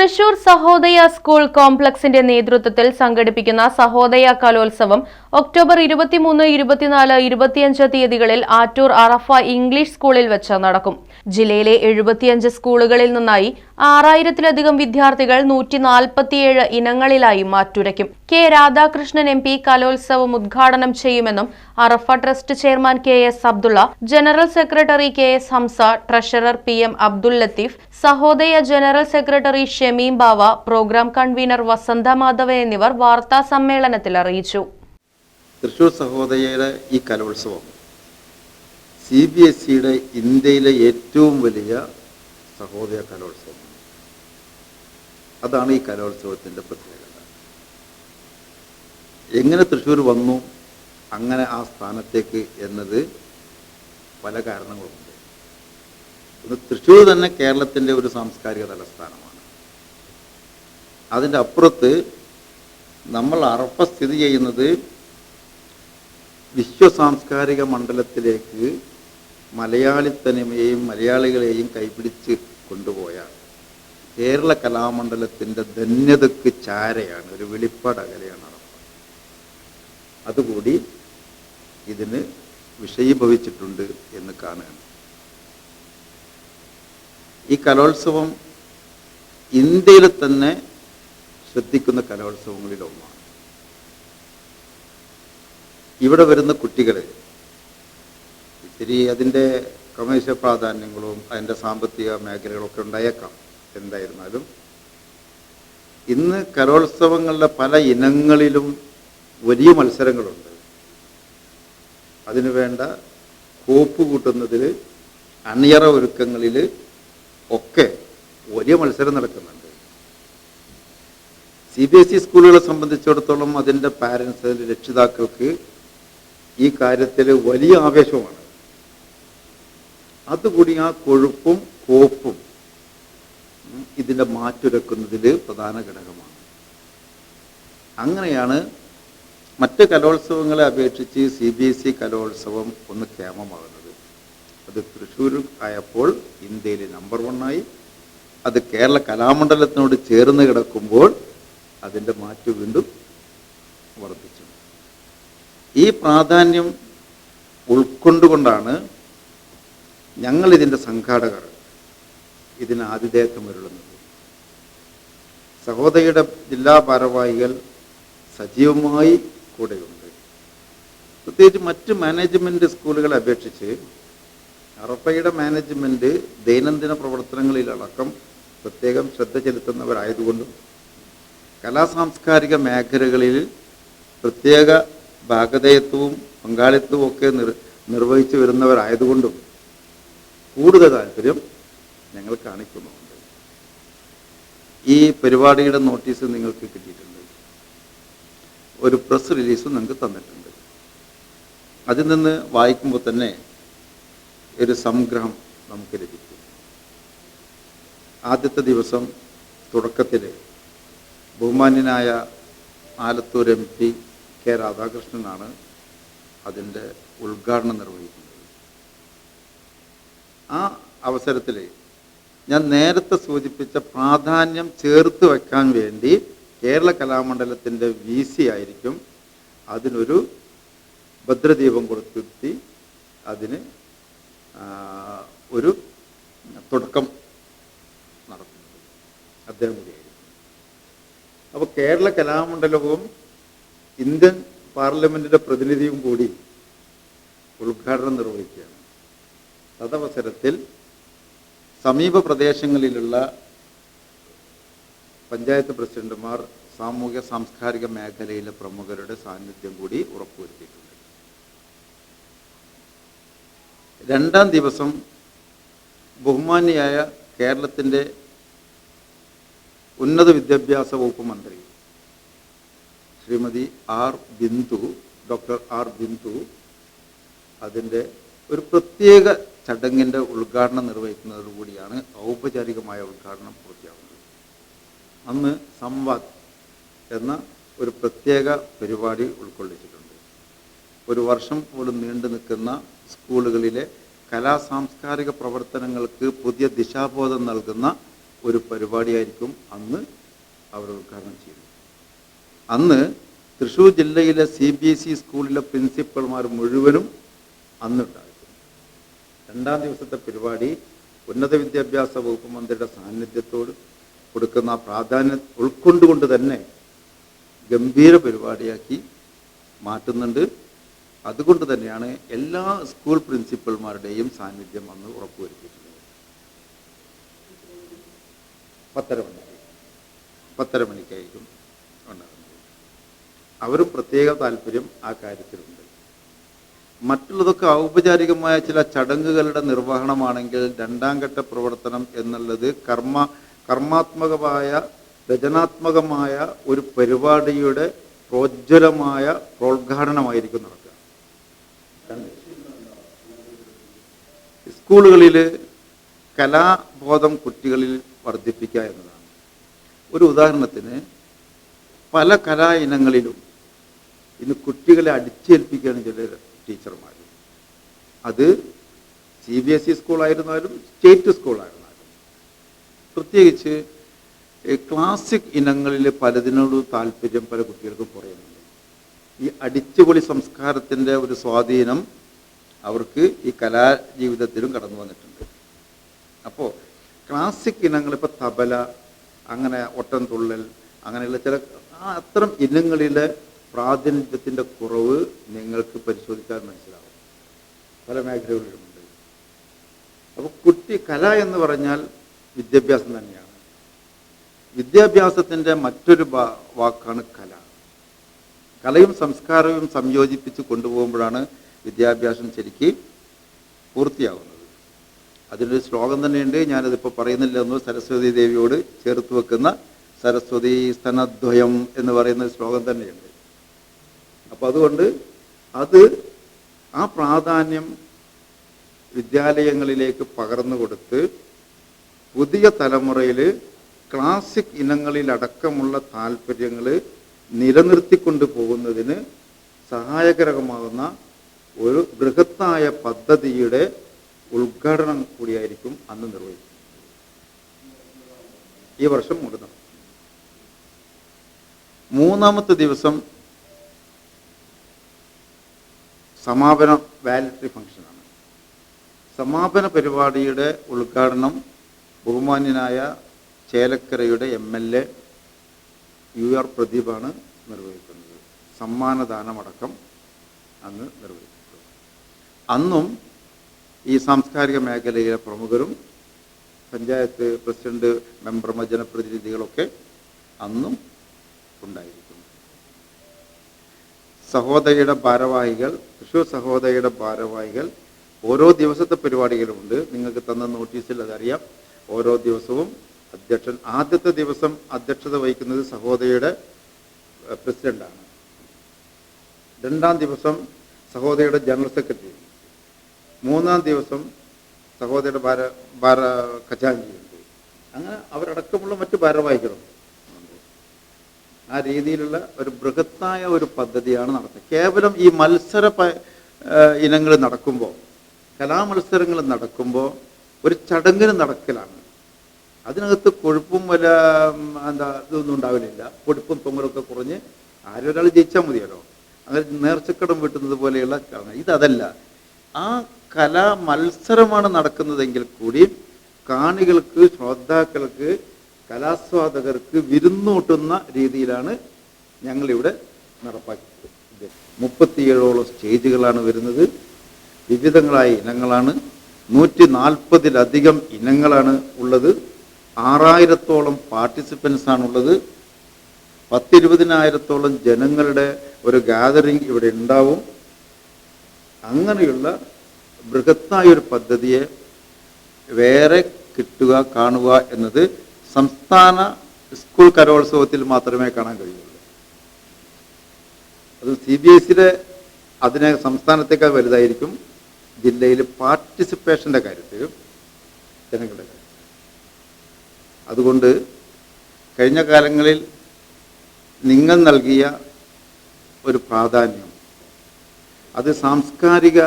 Thrissur Sahodaya school കോംപ്ലക്സിന്റെ നേതൃത്വത്തിൽ സംഘടിപ്പിക്കുന്ന സഹോദയ കലോത്സവം ഒക്ടോബർ ഇരുപത്തിമൂന്ന് ഇരുപത്തിനാല് ഇരുപത്തിയഞ്ച് തീയതികളിൽ ആറ്റൂർ അറഫ ഇംഗ്ലീഷ് സ്കൂളിൽ വെച്ച് നടക്കും. ജില്ലയിലെ എഴുപത്തിയഞ്ച് സ്കൂളുകളിൽ നിന്നായി ആറായിരത്തിലധികം വിദ്യാർത്ഥികൾ നൂറ്റി നാൽപ്പത്തിയേഴ് ഇനങ്ങളിലായി മാറ്റുരയ്ക്കും. കെ രാധാകൃഷ്ണൻ എം പി കലോത്സവം ഉദ്ഘാടനം ചെയ്യുമെന്നും Arafa trust chairman K S Abdulla general secretary K S Hamza treasurer P M Abdul Latheef Sahodaya general secretary Shameem Bava programme convener Vasantha Madhava എന്നിവർ വാർത്താ സമ്മേളനത്തിൽ അറിയിച്ചു. തൃശൂർ സഹോദയയുടെ ഈ കലോത്സവം സി ബി എസ് സിയുടെ ഇന്ത്യയിലെ ഏറ്റവും വലിയ സഹോദയ കലോത്സവമാണ് അതാണ് ഈ കലോത്സവത്തിന്റെ പ്രത്യേകത. എങ്ങനെ തൃശ്ശൂർ വന്നു അങ്ങനെ ആ സ്ഥാനത്തേക്ക് എന്നത് പല കാരണങ്ങളുമുണ്ട് ഒന്ന് തൃശ്ശൂർ തന്നെ കേരളത്തിന്റെ ഒരു സാംസ്കാരിക തലസ്ഥാനമാണ്. അതിന്റെ അപ്പുറത്ത് നമ്മൾ അറപ്പ സ്ഥിതി ചെയ്യുന്നത് വിശ്വ സാംസ്കാരിക മണ്ഡലത്തിലേക്ക് മലയാളി തനിമയെയും മലയാളികളെയും കൈപിടിച്ച് കൊണ്ടുപോയ കേരള കലാമണ്ഡലത്തിന്റെ ധന്യതയ്ക്ക് ചാരയാണ് ഒരു വെളിപ്പാട് അകലെയാണ് അറപ്പ. അതുകൂടി ഇതിന് വിഷയീഭവിച്ചിട്ടുണ്ട് എന്ന് കാണുകയാണ് ഈ കലോത്സവം ഇന്ത്യയിൽ തന്നെ ശ്രദ്ധിക്കുന്ന കലോത്സവങ്ങളിലൊന്നാണ്. ഇവിടെ വരുന്ന കുട്ടികൾ ഇത്തിരി അതിന്റെ കമേഴ്സ്യൽ പ്രാധാന്യങ്ങളും അതിന്റെ സാമ്പത്തിക മേഖലകളൊക്കെ ഉണ്ടായേക്കാം എന്തായിരുന്നാലും. ഇന്ന് കലോത്സവങ്ങളുടെ പല ഇനങ്ങളിലും വലിയ മത്സരങ്ങളുണ്ട്. അതിനുവേണ്ട കോപ്പ് കൂട്ടുന്നതിൽ അണിയറ ഒരുക്കങ്ങളിൽ ഒക്കെ വലിയ മത്സരം നടക്കുന്നുണ്ട്. സി ബി എസ് ഇ സ്കൂളുകളെ സംബന്ധിച്ചിടത്തോളം അതിന്റെ പാരൻസ് അതിന്റെ രക്ഷിതാക്കൾക്ക് ഈ കാര്യത്തിൽ വലിയ ആവേശമാണ്. അതുകൂടി ആ കൊഴുപ്പും കോപ്പും ഇതിന്റെ മാറ്റുരക്കുന്നതിൽ പ്രധാന ഘടകമാണ്. അങ്ങനെയാണ് മറ്റ് കലോത്സവങ്ങളെ അപേക്ഷിച്ച് സി ബി എസ് ഇ കലോത്സവം ഒന്ന് ക്ഷേമമാകുന്നത്. അത് തൃശ്ശൂർ ആയപ്പോൾ ഇന്ത്യയിൽ നമ്പർ വണ്ണായി അത് കേരള കലാമണ്ഡലത്തിനോട് ചേർന്ന് കിടക്കുമ്പോൾ അതിന്റെ മാറ്റു വീണ്ടും വർദ്ധിച്ചു. ഈ പ്രാധാന്യം ഉൾക്കൊണ്ടുകൊണ്ടാണ് ഞങ്ങൾ ഇതിന്റെ സംഘാടകർ ഇതിന് ആതിഥേയത്വം ഉരുളുന്നത് സഹോദരിയുടെ ജില്ലാ ഭാരവാഹികൾ സജീവമായി കൂടെയുണ്ട്. പ്രത്യേകിച്ച് മറ്റ് മാനേജ്മെന്റ് സ്കൂളുകളെ അപേക്ഷിച്ച് അറപ്പയുടെ മാനേജ്മെന്റ് ദൈനംദിന പ്രവർത്തനങ്ങളിലടക്കം പ്രത്യേകം ശ്രദ്ധ ചെലുത്തുന്നവരായതുകൊണ്ടും കലാസാംസ്കാരിക മേഖലകളിൽ പ്രത്യേക ഭാഗതയത്വവും പങ്കാളിത്തവും ഒക്കെ നിർ നിർവഹിച്ചു വരുന്നവരായതുകൊണ്ടും കൂടുതൽ താല്പര്യം ഞങ്ങൾ കാണിക്കുന്നുണ്ട്. ഈ പരിപാടിയുടെ നോട്ടീസ് നിങ്ങൾക്ക് കിട്ടിയിട്ടുണ്ട്. ഒരു പ്രസ് റിലീസും നിങ്ങൾക്ക് തന്നിട്ടുണ്ട്. അതിൽ നിന്ന് വായിക്കുമ്പോൾ തന്നെ ഒരു സംഗ്രഹം നമുക്ക് ലഭിക്കും. ആദ്യത്തെ ദിവസം തുടക്കത്തിൽ ബഹുമാന്യനായ ആലത്തൂർ എം പി കെ രാധാകൃഷ്ണനാണ് അതിന്റെ ഉദ്ഘാടനം നിർവഹിക്കുന്നത്. ആ അവസരത്തിൽ ഞാൻ നേരത്തെ സൂചിപ്പിച്ച പ്രാധാന്യം ചേർത്ത് വെക്കാൻ വേണ്ടി കേരള കലാമണ്ഡലത്തിന്റെ വി സി ആയിരിക്കും അതിനൊരു ഭദ്രദീപം കൊടുത്തിരുത്തി അതിന് ഒരു തുടക്കം നടത്തുന്നത്. അദ്ദേഹം കൂടിയായിരിക്കും. അപ്പോൾ കേരള കലാമണ്ഡലവും ഇന്ത്യൻ പാർലമെന്റിന്റെ പ്രതിനിധിയും കൂടി ഉദ്ഘാടനം നിർവഹിക്കുകയാണ്. തദവസരത്തിൽ സമീപ പ്രദേശങ്ങളിലുള്ള പഞ്ചായത്ത് പ്രസിഡന്റുമാർ സാമൂഹ്യ സാംസ്കാരിക മേഖലയിലെ പ്രമുഖരുടെ സാന്നിധ്യം കൂടി ഉറപ്പുവരുത്തിയിട്ടുണ്ട്. രണ്ടാം ദിവസം ബഹുമാന്യായ കേരളത്തിന്റെ ഉന്നത വിദ്യാഭ്യാസ വകുപ്പ് മന്ത്രി. Shrimati R Bindu doctor R Bindu അതിന്റെ ഒരു പ്രത്യേക ചടങ്ങിന്റെ ഉദ്ഘാടനം നിർവഹിക്കുന്നതോടുകൂടിയാണ് ഔപചാരികമായ ഉദ്ഘാടനം പൂർത്തിയാകുന്നത് അന്ന് സംവാദ് എന്ന ഒരു പ്രത്യേക പരിപാടി ഉൾക്കൊള്ളിച്ചിട്ടുണ്ട്. ഒരു വർഷം പോലും നീണ്ടു നിൽക്കുന്ന സ്കൂളുകളിലെ കലാ സാംസ്കാരിക പ്രവർത്തനങ്ങൾക്ക് പുതിയ ദിശാബോധം നൽകുന്ന ഒരു പരിപാടിയായിരിക്കും അന്ന് അവർ ഉദ്ഘാടനം ചെയ്തത് അന്ന് തൃശ്ശൂർ ജില്ലയിലെ സി ബി എസ് ഇ സ്കൂളിലെ പ്രിൻസിപ്പൽമാർ മുഴുവനും അന്നുണ്ടായിരുന്നു. രണ്ടാം ദിവസത്തെ പരിപാടി ഉന്നത വിദ്യാഭ്യാസ വകുപ്പ് മന്ത്രിയുടെ സാന്നിധ്യത്തോട് കൊടുക്കുന്ന പ്രാധാന്യം ഉൾക്കൊണ്ടുകൊണ്ട് തന്നെ ഗംഭീര പരിപാടിയാക്കി മാറ്റുന്നുണ്ട്. അതുകൊണ്ട് തന്നെയാണ് എല്ലാ സ്കൂൾ പ്രിൻസിപ്പൽമാരുടെയും സാന്നിധ്യം അന്ന് ഉറപ്പുവരുത്തിയിട്ടുള്ളത്. പത്തര മണിക്ക് പത്തര മണിക്കായിരിക്കും ഉണ്ടാകുന്നത്. അവർ പ്രത്യേക താല്പര്യം ആ കാര്യത്തിലുണ്ട്. മറ്റുള്ളതൊക്കെ ഔപചാരികമായ ചില ചടങ്ങുകളുടെ നിർവഹണമാണെങ്കിൽ രണ്ടാം ഘട്ട പ്രവർത്തനം എന്നുള്ളത് കർമ്മ കർമാത്മകമായ രചനാത്മകമായ ഒരു പരിപാടിയുടെ പ്രോജ്വലമായ പ്രോദ്ഘാടനമായിരിക്കും നടക്കുക. സ്കൂളുകളിൽ കലാബോധം കുട്ടികളിൽ വർദ്ധിപ്പിക്കുക എന്നതാണ്. ഒരു ഉദാഹരണത്തിന് പല കലാ ഇനങ്ങളിലും ഇന്ന് കുട്ടികളെ അടിച്ചേൽപ്പിക്കുകയാണ് ചില ടീച്ചർമാർ. അത് സി ബി എസ് ഇ സ്കൂളായിരുന്നാലും സ്റ്റേറ്റ് സ്കൂളായിരുന്നാലും. പ്രത്യേകിച്ച് ക്ലാസിക് ഇനങ്ങളിൽ പലതിനോട് താല്പര്യം പല കുട്ടികൾക്കും കുറയുന്നുണ്ട്. ഈ അടിച്ചുപൊളി സംസ്കാരത്തിന്റെ ഒരു സ്വാധീനം അവർക്ക് ഈ കലാജീവിതത്തിലും കടന്നു വന്നിട്ടുണ്ട്. അപ്പോൾ ക്ലാസിക് ഇനങ്ങൾ ഇപ്പോൾ തബല അങ്ങനെ ഒട്ടൻ തുള്ളൽ അങ്ങനെയുള്ള ചില അത്തരം ഇനങ്ങളിലെ പ്രാതിനിധ്യത്തിന്റെ കുറവ് നിങ്ങൾക്ക് പരിശോധിക്കാൻ മനസ്സിലാവും. പല മേഖലകളിലുമുണ്ട്. അപ്പോൾ കുട്ടി കല എന്ന് പറഞ്ഞാൽ വിദ്യാഭ്യാസം തന്നെയാണ്. വിദ്യാഭ്യാസത്തിന്റെ മറ്റൊരു വാക്കാണ് കല. കലയും സംസ്കാരവും സംയോജിപ്പിച്ച് കൊണ്ടുപോകുമ്പോഴാണ് വിദ്യാഭ്യാസം ശരിക്ക് പൂർത്തിയാകുന്നത് അതിനൊരു ശ്ലോകം തന്നെയുണ്ട്. ഞാനതിപ്പോൾ പറയുന്നില്ല എന്ന് സരസ്വതി ദേവിയോട് ചേർത്ത് വെക്കുന്ന സരസ്വതി സ്തനദ്വയം എന്ന് പറയുന്ന ശ്ലോകം തന്നെയുണ്ട്. അപ്പം അതുകൊണ്ട് അത് ആ പ്രാധാന്യം വിദ്യാലയങ്ങളിലേക്ക് പകർന്നു കൊടുത്ത് പുതിയ തലമുറയിൽ ക്ലാസിക് ഇനങ്ങളിലടക്കമുള്ള താല്പര്യങ്ങൾ നിലനിർത്തിക്കൊണ്ട് പോകുന്നതിന് സഹായകരമാകുന്ന ഒരു ബൃഹത്തായ പദ്ധതിയുടെ ഉദ്ഘാടനം കൂടിയായിരിക്കും അന്ന് നിർവഹിക്കുന്നത് ഈ വർഷം മുഴുവൻ. മൂന്നാമത്തെ ദിവസം സമാപന വാലറ്ററി ഫംഗ്ഷനാണ്. സമാപന പരിപാടിയുടെ ഉദ്ഘാടനം ബഹുമാന്യനായ ചേലക്കരയുടെ M L A U R പ്രദീപാണ് നിർവഹിക്കുന്നത്. സമ്മാനദാനമടക്കം അന്ന് നിർവഹിക്കുന്നത് അന്നും ഈ സാംസ്കാരിക മേഖലയിലെ പ്രമുഖരും പഞ്ചായത്ത് പ്രസിഡന്റ് മെമ്പർമാർ ജനപ്രതിനിധികളൊക്കെ അന്നും ഉണ്ടായിരിക്കും സഹോദരിയുടെ ഭാരവാഹികൾ തൃശൂർ സഹോദരിയുടെ ഭാരവാഹികൾ ഓരോ ദിവസത്തെ പരിപാടികളുമുണ്ട് നിങ്ങൾക്ക് തന്ന നോട്ടീസിൽ അതറിയാം. ഓരോ ദിവസവും അധ്യക്ഷൻ ആദ്യത്തെ ദിവസം അധ്യക്ഷത വഹിക്കുന്നത് സഹോദരിയുടെ പ്രസിഡന്റാണ്. രണ്ടാം ദിവസം സഹോദരിയുടെ ജനറൽ സെക്രട്ടറി. മൂന്നാം ദിവസം സഹോദരിയുടെ ഭാര ഭാര ഖജാൻജിയുണ്ട് അങ്ങനെ അവരടക്കമുള്ള മറ്റ് ഭാരവാഹികളുണ്ട് ആ രീതിയിലുള്ള ഒരു ബൃഹത്തായ ഒരു പദ്ധതിയാണ് നടത്തുന്നത്. കേവലം ഈ മത്സര ഇനങ്ങൾ നടക്കുമ്പോൾ കലാമത്സരങ്ങൾ നടക്കുമ്പോൾ ഒരു ചടങ്ങിന് നടക്കലാണ്. അതിനകത്ത് കൊഴുപ്പും വല്ല എന്താ ഇതൊന്നും ഉണ്ടാവില്ല. കൊഴുപ്പും തൊങ്ങലൊക്കെ കുറഞ്ഞ് ആരൊരാൾ ജയിച്ചാൽ മതിയല്ലോ. അങ്ങനെ നേർച്ചക്കടം വെട്ടുന്നത് പോലെയുള്ള ഇതല്ല. ആ കലാ മത്സരമാണ് നടക്കുന്നതെങ്കിൽ കൂടി കാണികൾക്ക് ശ്രോതാക്കൾക്ക് കലാസ്വാദകർക്ക് വിരുന്നൂട്ടുന്ന രീതിയിലാണ് ഞങ്ങളിവിടെ നടപ്പാക്കിയത്. മുപ്പത്തിയേഴോളം സ്റ്റേജുകളാണ് വരുന്നത്. വിവിധങ്ങളായ ഇനങ്ങളാണ്. നൂറ്റി നാൽപ്പതിലധികം ഇനങ്ങളാണ് ഉള്ളത്. ആറായിരത്തോളം പാർട്ടിസിപ്പൻസ് ആണുള്ളത് പത്തിരുപതിനായിരത്തോളം ജനങ്ങളുടെ ഒരു ഗാദറിംഗ് ഇവിടെ ഉണ്ടാവും. അങ്ങനെയുള്ള ബൃഹത്തായ ഒരു പദ്ധതിയെ വേറെ കിട്ടുക കാണുക എന്നത് സംസ്ഥാന സ്കൂൾ കലോത്സവത്തിൽ മാത്രമേ കാണാൻ കഴിയുള്ളൂ. അത് സി ബി എസ് സിയുടെ അതിനെ സംസ്ഥാനത്തേക്കാൾ വലുതായിരിക്കും ജില്ലയിൽ പാർട്ടിസിപ്പേഷന്റെ കാര്യത്തിലും ജനങ്ങളുടെ അതുകൊണ്ട് കഴിഞ്ഞ കാലങ്ങളിൽ നിങ്ങൾ നൽകിയ ഒരു പ്രാധാന്യം അത് സാംസ്കാരിക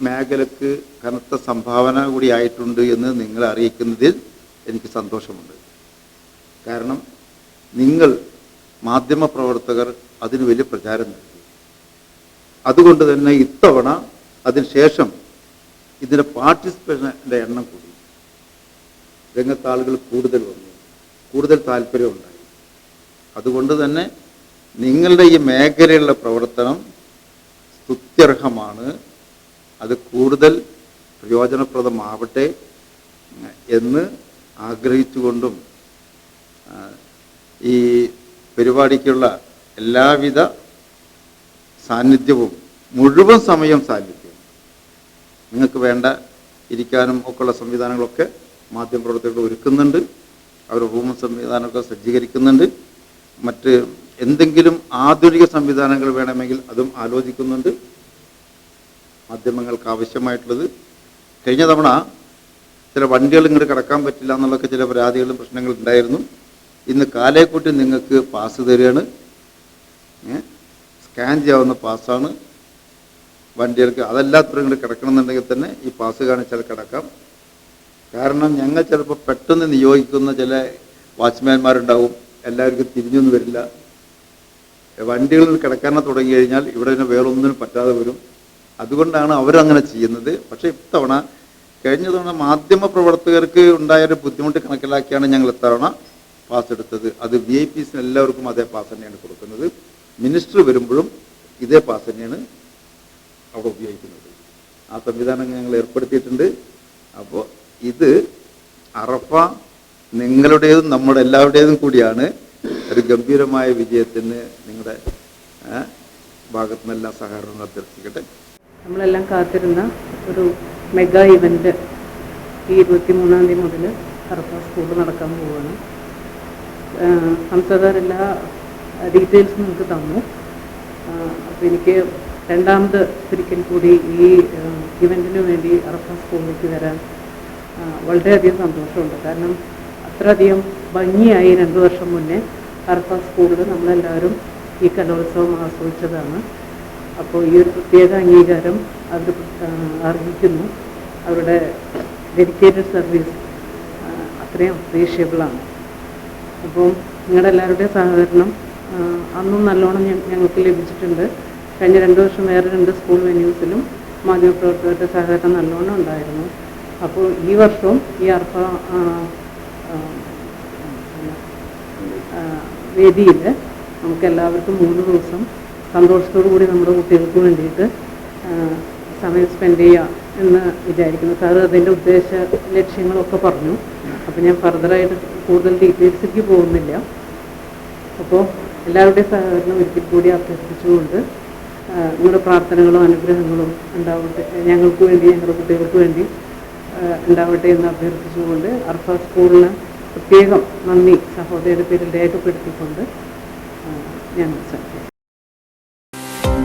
മേഖലക്ക് കനത്ത സംഭാവന കൂടി ആയിട്ടുണ്ട് എന്ന് നിങ്ങൾ അറിയിക്കുന്നതിൽ എനിക്ക് സന്തോഷമുണ്ട്. കാരണം നിങ്ങൾ മാധ്യമപ്രവർത്തകർ അതിന് വലിയ പ്രചാരം നൽകി. അതുകൊണ്ട് തന്നെ ഇത്തവണ അതിനുശേഷം ഇതിന്റെ പാർട്ടിസിപ്പേഷന്റെ എണ്ണം കൂടി. രംഗത്താളുകൾ കൂടുതൽ വന്നു. കൂടുതൽ താല്പര്യമുണ്ടായി അതുകൊണ്ട് തന്നെ നിങ്ങളുടെ ഈ മേഖലയിലുള്ള പ്രവർത്തനം സ്തുത്യർഹമാണ്. അത് കൂടുതൽ പ്രയോജനപ്രദമാവട്ടെ എന്ന് ആഗ്രഹിച്ചുകൊണ്ടും ഈ പരിപാടിക്കുള്ള എല്ലാവിധ സാന്നിധ്യവും മുഴുവൻ സമയം സാന്നിധ്യം. നിങ്ങൾക്ക് വേണ്ട ഇരിക്കാനും ഒക്കെയുള്ള സംവിധാനങ്ങളൊക്കെ മാധ്യമപ്രവർത്തകർ ഒരുക്കുന്നുണ്ട്. അവർ ഭൂമ സംവിധാനമൊക്കെ സജ്ജീകരിക്കുന്നുണ്ട്. മറ്റ് എന്തെങ്കിലും ആധുനിക സംവിധാനങ്ങൾ വേണമെങ്കിൽ അതും ആലോചിക്കുന്നുണ്ട്. മാധ്യമങ്ങൾക്ക് ആവശ്യമായിട്ടുള്ളത് കഴിഞ്ഞ തവണ ചില വണ്ടികൾ ഇങ്ങോട്ട് കിടക്കാൻ പറ്റില്ല എന്നുള്ളൊക്കെ ചില പരാതികളും പ്രശ്നങ്ങളും ഉണ്ടായിരുന്നു. ഇന്ന് കാലേക്കൂട്ടി നിങ്ങൾക്ക് പാസ് തരികയാണ്. സ്കാൻ ചെയ്യാവുന്ന പാസ്സാണ് വണ്ടികൾക്ക് അതല്ലാത്തവരും ഇങ്ങോട്ട് കിടക്കണമെന്നുണ്ടെങ്കിൽ തന്നെ ഈ പാസ് കാണിച്ചാൽ കിടക്കാം. കാരണം ഞങ്ങൾ ചിലപ്പോൾ പെട്ടെന്ന് നിയോഗിക്കുന്ന ചില വാച്ച്മാൻമാരുണ്ടാവും. എല്ലാവർക്കും തിരിഞ്ഞൊന്നും വരില്ല. വണ്ടികളിൽ കിടക്കാനെ തുടങ്ങി കഴിഞ്ഞാൽ ഇവിടെ വേറൊന്നിനും പറ്റാതെ വരും. അതുകൊണ്ടാണ് അവരങ്ങനെ ചെയ്യുന്നത്. പക്ഷേ ഇത്തവണ കഴിഞ്ഞ തവണ മാധ്യമ പ്രവർത്തകർക്ക് ഉണ്ടായൊരു ബുദ്ധിമുട്ട് കണക്കിലാക്കിയാണ് ഞങ്ങൾ ഇത്തവണ പാസ് എടുത്തത്. അത് വി ഐ പിസിന് എല്ലാവർക്കും അതേ പാസ് തന്നെയാണ് കൊടുക്കുന്നത്. മിനിസ്റ്റർ വരുമ്പോഴും ഇതേ പാസ് തന്നെയാണ് അവിടെ ഉപയോഗിക്കുന്നത്. ആ സംവിധാനം ഞങ്ങൾ ഏർപ്പെടുത്തിയിട്ടുണ്ട്. അപ്പോൾ ഇത് അറഫ നിങ്ങളുടേതും നമ്മുടെ എല്ലാവരുടേതും കൂടിയാണ്. ഒരു ഗംഭീരമായ വിജയത്തിന് നിങ്ങളുടെ ഭാഗത്തുനിന്നെല്ലാം സഹകരണം അഭ്യർത്ഥിക്കട്ടെ. നമ്മളെല്ലാം കാത്തിരുന്ന ഒരു മെഗാ ഇവന്റ് ഈ ഇരുപത്തി മൂന്നാം തീയതി മുതൽ ഹർഫ സ്കൂളിൽ നടക്കാൻ പോവുകയാണ്. സംസാദാർ എല്ലാ ഡീറ്റെയിൽസും നമുക്ക് തന്നു. അപ്പോൾ എനിക്ക് രണ്ടാമത് ഒരിക്കൽ കൂടി ഈ ഇവന്റിന് വേണ്ടി അറഫ സ്കൂളിലേക്ക് വരാൻ വളരെയധികം സന്തോഷമുണ്ട്. കാരണം അത്രയധികം ഭംഗിയായി രണ്ട് വർഷം മുന്നേ അറഫ സ്കൂളിൽ നമ്മളെല്ലാവരും ഈ കലോത്സവം ആസ്വദിച്ചതാണ്. അപ്പോൾ ഈ ഒരു പ്രത്യേക അംഗീകാരം അവർ അർഹിക്കുന്നു. അവരുടെ ഡെഡിക്കേറ്റഡ് സർവീസ് അത്രയും അപ്രീഷ്യബിളാണ് അപ്പോൾ നിങ്ങളുടെ എല്ലാവരുടെയും സഹകരണം അന്നും നല്ലോണം ഞങ്ങൾക്ക് ലഭിച്ചിട്ടുണ്ട്. കഴിഞ്ഞ രണ്ട് വർഷം വേറെ രണ്ട് സ്കൂൾ വെന്യൂസിലും മാധ്യമപ്രവർത്തകരുടെ സഹകരണം നല്ലോണം ഉണ്ടായിരുന്നു. അപ്പോൾ ഈ വർഷവും ഈ അർപ്പ വേദിയിൽ നമുക്ക് എല്ലാവർക്കും മൂന്ന് ദിവസം സന്തോഷത്തോടു കൂടി നമ്മുടെ കുട്ടികൾക്ക് വേണ്ടിയിട്ട് സമയം സ്പെൻഡ് ചെയ്യുക എന്ന് വിചാരിക്കുന്നു. സാർ അതിന്റെ ഉദ്ദേശ ലക്ഷ്യങ്ങളൊക്കെ പറഞ്ഞു. അപ്പോൾ ഞാൻ ഫർദറായിട്ട് കൂടുതൽ ഡീറ്റെയിൽസിലേക്ക് പോകുന്നില്ല. അപ്പോൾ എല്ലാവരുടെയും സഹകരണം ഒരിക്കൽ കൂടി അഭ്യർത്ഥിച്ചുകൊണ്ട് നിങ്ങളുടെ പ്രാർത്ഥനകളും അനുഗ്രഹങ്ങളും ഉണ്ടാവട്ടെ ഞങ്ങൾക്ക് വേണ്ടി ഞങ്ങളുടെ കുട്ടികൾക്ക് വേണ്ടി ഉണ്ടാവട്ടെ എന്ന് അഭ്യർത്ഥിച്ചുകൊണ്ട് അർഫ സ്കൂളിന് പ്രത്യേകം നന്ദി സഹോദരിയുടെ പേരിൽ രേഖപ്പെടുത്തിക്കൊണ്ട് ഞാൻ അവസാനിപ്പിക്കുന്നു